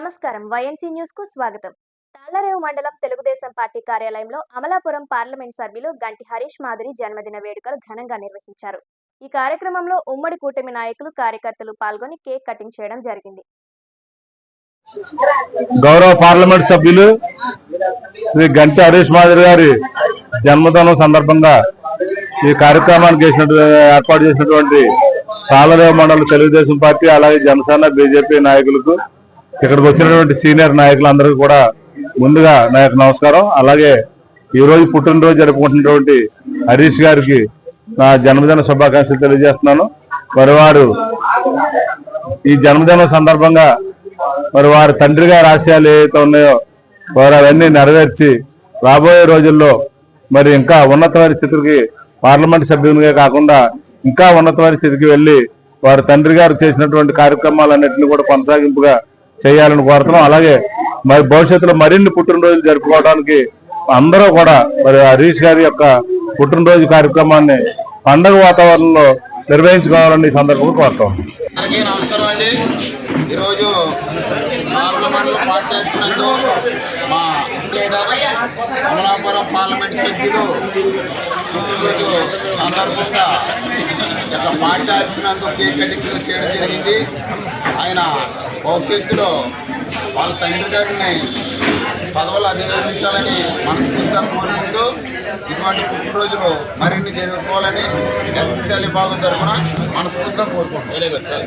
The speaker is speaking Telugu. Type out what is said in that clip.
నమస్కారం. వైఎన్సీ న్యూస్కు స్వాగతం. తాళ్ళరేవు మండలం తెలుగుదేశం పార్టీ కార్యాలయంలో అమలాపురం పార్లమెంట్ సభ్యులు గంటి హరీష్ మాదిరి జన్మదిన వేడుకలు ఘనంగా నిర్వహించారు. ఈ కార్యక్రమంలో ఉమ్మడి కూటమి నాయకులు కార్యకర్తలు పాల్గొని కేక్ కటింగ్ చేయడం జరిగింది. గౌరవ పార్లమెంట్ సభ్యులు శ్రీ గంటి హరీష్ మాదిరి గారి జన్మదినం సందర్భంగా ఈ కార్యక్రమానికి ఏర్పాటు చేసినటువంటి తాళరేవు మండల తెలుగుదేశం పార్టీ అలాగే జనసేన బీజేపీ నాయకులకు ఇక్కడికి వచ్చినటువంటి సీనియర్ నాయకులందరికీ కూడా ముందుగా నా యొక్క నమస్కారం. అలాగే ఈ రోజు పుట్టినరోజు జరుపుకుంటున్నటువంటి హరీష్ గారికి నా జన్మదిన శుభాకాంక్షలు తెలియజేస్తున్నాను. మరి వారు ఈ జన్మదిన సందర్భంగా మరి వారి తండ్రి గారి ఆశయాలు ఏవైతే ఉన్నాయో వారు అవన్నీ నెరవేర్చి రాబోయే రోజుల్లో మరి ఇంకా ఉన్నతమైన స్థితికి పార్లమెంట్ సభ్యునిగా కాకుండా ఇంకా ఉన్నతమైన స్థితికి వెళ్ళి వారి తండ్రి గారు చేసినటువంటి కార్యక్రమాలన్నింటినీ కూడా కొనసాగింపుగా చేయాలని కోరుతున్నాం. అలాగే మరి భవిష్యత్తులో మరిన్ని పుట్టినరోజులు జరుపుకోవడానికి అందరూ కూడా మరి హరీష్ గారి యొక్క పుట్టినరోజు కార్యక్రమాన్ని పండగ వాతావరణంలో నిర్వహించుకోవాలని ఈ సందర్భంగా కోరుతాం నమస్కారం అండి. ఈరోజు మా లీడర్ అమలాపురం పార్లమెంట్ సభ్యులు పుట్టినరోజు సందర్భంగా ఈ యొక్క పార్టీ ఆఫీస్ నందు కేక్ కటింగ్ చేయడం జరిగింది. ఆయన భవిష్యత్తులో వాళ్ళ తండ్రి గారిని పదవులు అధిగమించాలని మనస్ఫూర్తిగా కోరుకుంటూ ఇటువంటి పుట్టినరోజులు మరిన్ని జరుపుకోవాలని ఎస్ఎస్ఎల్ విభాగం తరఫున మనస్ఫూర్తిగా కోరుకుంటున్నాం.